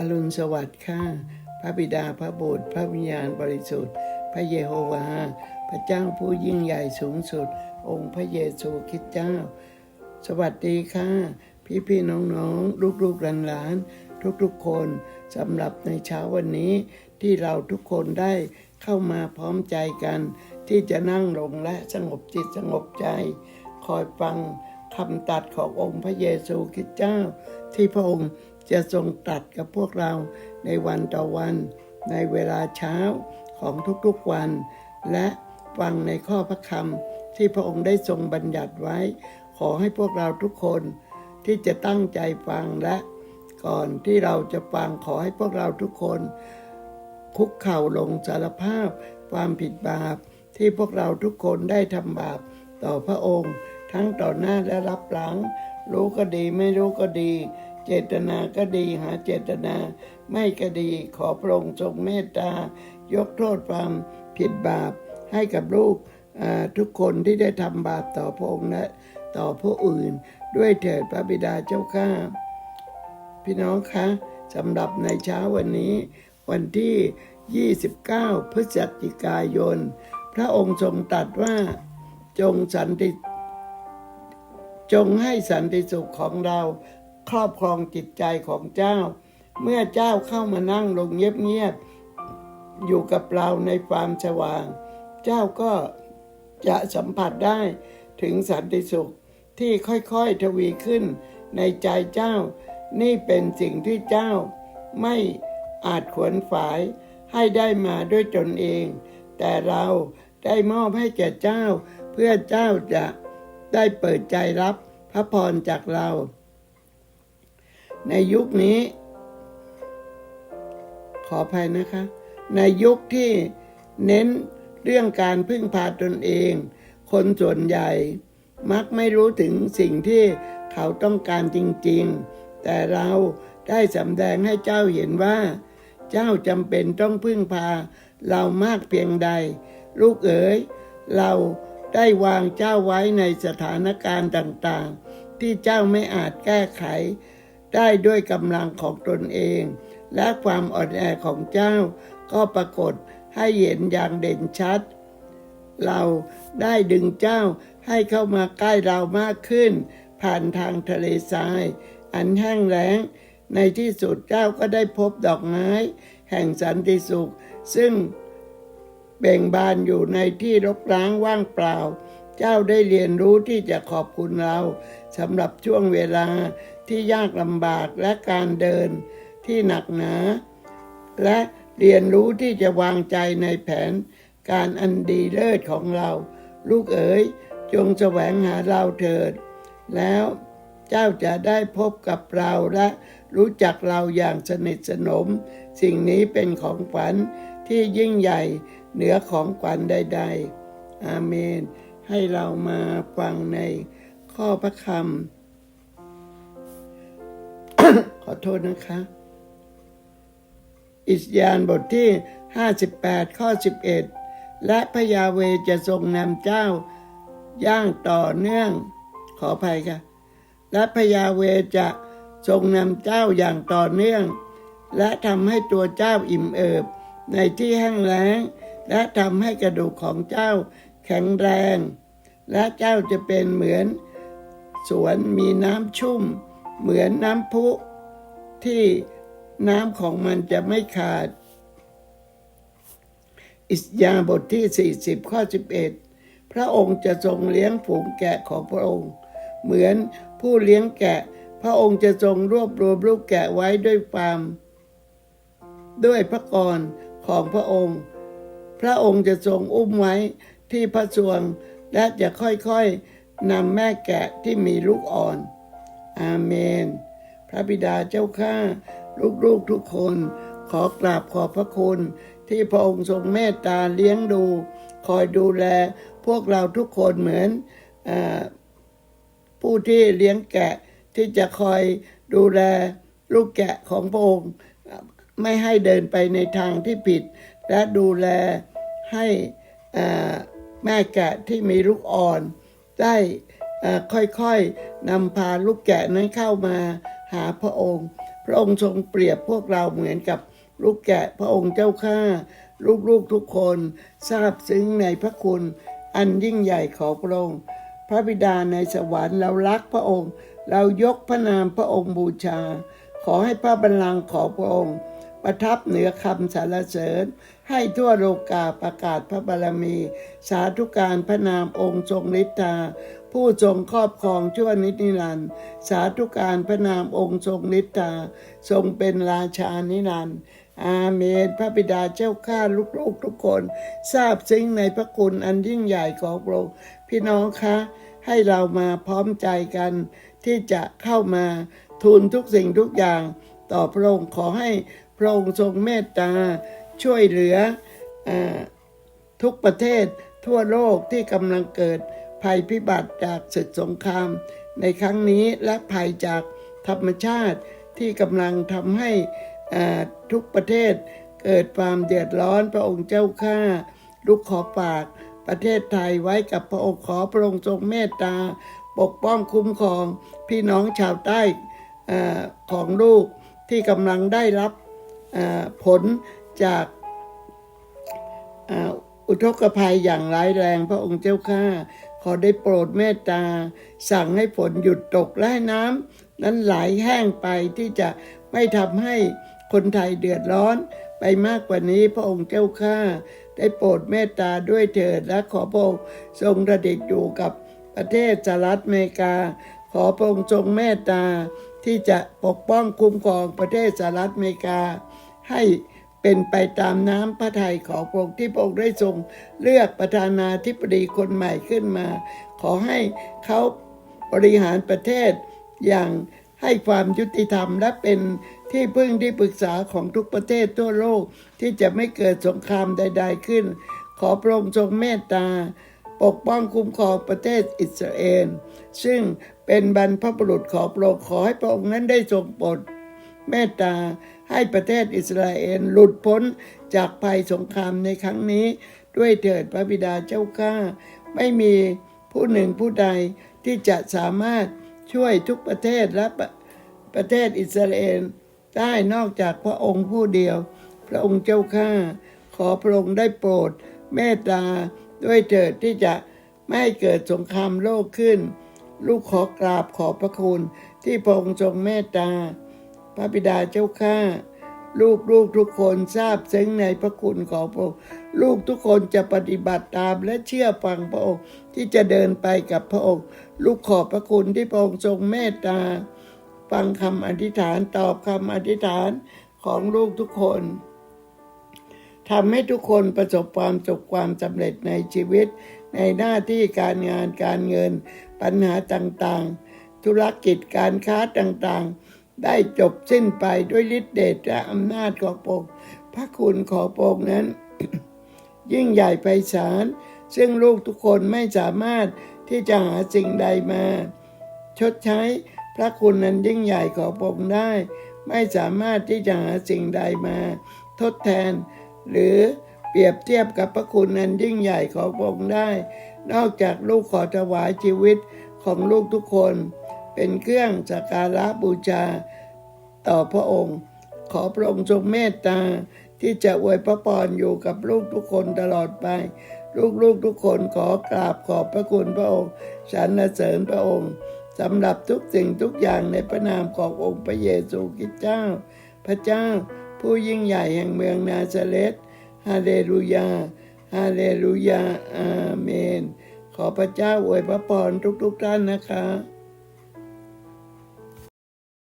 อรุณสวัสดิ์ค่ะ พระบิดาพระบุตร พระวิญญาณบริสุทธิ์ พระเยโฮวาห์พระเจ้าผู้ยิ่งใหญ่สูงสุด องค์พระเยซูคริสต์เจ้า สวัสดีค่ะ พี่พี่ๆน้องๆลูกๆหลานๆทุกคนสำหรับในเช้าวันนี้ ที่เราทุกคนได้เข้ามาพร้อมใจกัน ที่จะนั่งลงและสงบจิตสงบใจ คอยฟังคำตัดขององค์พระเยซูคริสต์เจ้า ที่พระองค์ จะทรงตรัดกับพวกเราในวันต่อวัน ในเวลาเช้าของทุกๆวัน และฟังในข้อพระคำที่พระองค์ได้ทรงบัญญัติไว้ ขอให้พวกเราทุกคนที่จะตั้งใจฟังและ ก่อนที่เราจะฟังขอให้พวกเราทุกคน คุกเข่าลงสารภาพ ความผิดบาปที่พวกเราทุกคนได้ทำบาปต่อพระองค์ ทั้งต่อหน้าและรับหลัง รู้ก็ดีไม่รู้ก็ดี เจตนาก็ดีหาเจตนา ไม่ก็ดีขอพระองค์ทรงเมตตา ยกโทษความผิดบาปให้กับลูกทุกคนที่ได้ทำบาปต่อพระองค์และต่อผู้อื่น ด้วยเถิดพระบิดาเจ้าข้าพี่น้องคะสำหรับในเช้าวันนี้ วันที่ 29 พฤศจิกายน พระองค์ทรงตรัสว่าจงสันติจงให้สันติสุขของเรา ครอบครองจิตใจของเจ้า เมื่อเจ้าเข้ามานั่งลงเงียบๆอยู่กับเราในความสว่าง เจ้าก็จะสัมผัสได้ถึงสันติสุขที่ค่อยๆทวีขึ้นในใจเจ้า นี่เป็นสิ่งที่เจ้าไม่อาจขวนฝายให้ได้มาด้วยตนเอง แต่เราได้มอบให้แก่เจ้า เพื่อเจ้าจะได้เปิดใจรับพระพรจากเรา ในยุคนี้ ขออภัยนะคะ ในยุคที่เน้นเรื่องการพึ่งพาตนเอง คนส่วนใหญ่มักไม่รู้ถึงสิ่งที่เขาต้องการจริงๆ แต่เราได้สำแดงให้เจ้าเห็นว่า เจ้าจำเป็นต้องพึ่งพาเรามากเพียงใด ลูกเอ๋ย เราได้วางเจ้าไว้ในสถานการณ์ต่างๆ ที่เจ้าไม่อาจแก้ไข ได้ด้วยกำลังของตนเอง และความอ่อนแอของเจ้า ก็ปรากฏให้เห็นอย่างเด่นชัด เราได้ดึงเจ้าให้เข้ามาใกล้เรามากขึ้น ผ่านทางทะเลทราย อันแห้งแล้ง ในที่สุดเจ้าก็ได้พบดอกไม้แห่งสันติสุข ซึ่งเบ่งบานอยู่ในที่รกร้างว่างเปล่า เจ้าได้เรียนรู้ที่จะขอบคุณเราสำหรับช่วงเวลา ที่ยากลำบากและการเดินที่หนักหนา และเรียนรู้ที่จะวางใจในแผนการอันดีเลิศของเรา ลูกเอ๋ยจงแสวงหาเราเถิด แล้วเจ้าจะได้พบกับเราและรู้จักเราอย่างสนิทสนม สิ่งนี้เป็นของขวัญที่ยิ่งใหญ่เหนือของขวัญใด ๆ อาเมน ให้เรามาฟังในข้อพระคำ ขอโทษนะคะ อิสยาห์บทที่ 58 ข้อ 11 และพยาเวจะทรงนำเจ้า ย่างต่อเนื่อง ขออภัยค่ะ และพยาเวจะทรงนำเจ้าอย่างต่อเนื่อง และทำให้ตัวเจ้าอิ่มเอิบ ในที่แห้งแล้ง และทำให้กระดูกของเจ้าแข็งแรง และเจ้าจะเป็นเหมือน สวนมีน้ำชุ่ม เหมือนน้ำพุที่น้ำของมันจะไม่ขาด อิสยาบทที่ 40 ข้อ 11 พระองค์จะทรงเลี้ยงฝูงแกะของพระองค์ เหมือนผู้เลี้ยงแกะ พระองค์จะทรงรวบรวมลูกแกะไว้ด้วยความด้วยพระกรของพระองค์ พระองค์จะทรงอุ้มไว้ที่พระสวงและจะค่อยๆนำแม่แกะที่มีลูกอ่อน อาเมน พระบิดาเจ้าข้าลูกๆทุกคนขอกราบขอบพระคุณ ที่พระองค์ทรงเมตตาเลี้ยงดู คอยดูแลพวกเราทุกคนเหมือนอผู้ที่เลี้ยงแกะที่จะคอยดูแลลูกแกะของพระองค์ไม่ให้เดินไปในทางที่ผิด และดูแลให้แม่แกะที่มีลูกอ่อน ได้ ค่อยๆนำพาลูกแกะนั้นเข้ามาหาพระองค์ พระองค์ทรงเปรียบพวกเราเหมือนกับลูกแกะพระองค์เจ้าข้าลูกๆทุกคนทราบซึ้งในพระคุณอันยิ่งใหญ่ของพระองค์ พระบิดาในสวรรค์เรารักพระองค์ เรายกพระนามพระองค์บูชา ขอให้พระบัลลังก์ของพระองค์ ประทับเหนือคำสรรเสริญ ให้ทั่วโลกาประกาศพระบารมี สาธุการพระนามองค์ทรงฤทธา ผู้ทรงครอบครองชั่วนิจนิรันดร์สาธุการพระนามองค์ทรงฤทธาทรงเป็นราชานิรันดร์อาเมนพระบิดาเจ้าข้าลูกๆทุกคน ทราบซึ้งในพระคุณอันยิ่งใหญ่ของพระองค์พี่น้องคะให้เรามาพร้อมใจกัน ที่จะเข้ามาทูลทุกสิ่งทุกอย่าง ต่อพระองค์ขอให้พระองค์ทรงเมตตา ช่วยเหลืออทุกประเทศทั่วโลกที่กำลังเกิด ภัยพิบัติจากศึกสงคราม ในครั้งนี้และภัยจากธรรมชาติที่กำลังทำให้ทุกประเทศเกิดความเดือดร้อนพระองค์เจ้าข้าลูกขอฝากประเทศไทยไว้กับพระองค์ขอพระองค์ทรงเมตตา ปกป้องคุ้มครองพี่น้องชาวใต้ของลูกที่กำลังได้รับผลจากอุทกภัยอย่างร้ายแรงพระองค์เจ้าข้า อได้โปรดเมตตา สั่งให้ฝนหยุดตกและให้น้ำนั้นไหลแห้งไปที่จะไม่ทำให้คนไทยเดือดร้อนไปมากกว่านี้พระองค์เจ้าข้าได้โปรดเมตตาด้วยเถิดและขอพระองค์ทรงระดิษอยู่กับประเทศสหรัฐอเมริกา ขอพระองค์ทรงเมตตาที่จะปกป้องคุ้มครองประเทศสหรัฐอเมริกา ให้ เป็นไปตามน้ำพระทัยของพระองค์ที่พระองค์ได้ทรงเลือกประธานาธิบดีคนใหม่ขึ้นมา ขอให้เขาบริหารประเทศอย่างให้ความยุติธรรมและเป็นที่พึ่งที่ปรึกษาของทุกประเทศทั่วโลกที่จะไม่เกิดสงครามใด ๆ ขึ้น ขอพระองค์ทรงเมตตา ปกป้องคุ้มครองประเทศอิสราเอลซึ่งเป็นบรรพบุรุษของพระองค์ขอให้พระองค์นั้นได้ทรงโปรด เมตตาให้ประเทศอิสราเอลหลุดพ้นจากภัยสงครามในครั้งนี้ ด้วยเถิดพระบิดาเจ้าข้า ไม่มีผู้หนึ่งผู้ใดที่จะสามารถช่วยทุกประเทศและประประเทศอิสราเอลได้นอกจากพระองค์ผู้เดียว พระองค์เจ้าข้า ขอพระองค์ได้โปรด เมตตาด้วยเถิดที่จะไม่ให้เกิดสงครามโลกขึ้น ลูกขอกราบขอบพระคุณที่พระองค์ทรงเมตตา พระบิดาเจ้าข้าลูกลูกทุกคนทราบซึ้งในพระคุณของพระองค์ ลูกทุกคนจะปฏิบัติตามและเชื่อฟังพระองค์ที่จะเดินไปกับพระองค์ ลูกขอบพระคุณที่พระองค์ทรงเมตตา ฟังคำอธิษฐานตอบคำอธิษฐานของลูกทุกคนทำให้ทุกคนประสบความสุขความสำเร็จในชีวิต ในหน้าที่การงานการเงิน ปัญหาต่างๆ ธุรกิจการค้าต่างๆ ได้จบสิ้นไปด้วยฤทธิเดชและอำนาจของพระองค์พระคุณของพระองค์นั้น ยิ่งใหญ่ไพศาลซึ่งลูกทุกคนไม่สามารถที่จะหาสิ่งใดมา ชดใช้พระคุณนั้นยิ่งใหญ่ของพระองค์ได้ ไม่สามารถที่จะหาสิ่งใดมา ทดแทน หรือเปรียบเทียบกับพระคุณนั้นยิ่งใหญ่ของพระองค์ได้ นอกจากลูกขอถวายชีวิตของลูกทุกคน เป็นเครื่องสักการะบูชา ต่อพระองค์ ขอพระองค์ทรงเมตตาที่จะอวยพระพรอยู่กับลูกทุกคนตลอดไป ลูกๆทุกคนขอกราบขอบพระคุณพระองค์สรรเสริญพระองค์สำหรับทุกสิ่งทุกอย่างในพระนามขององค์พระเยซูคริสต์เจ้า พระเจ้าผู้ยิ่งใหญ่แห่งเมืองนาซาเรตฮาเลลูยา ฮาเลลูยา อาเมน ขอพระเจ้าอวยพระพรทุกๆท่านนะคะ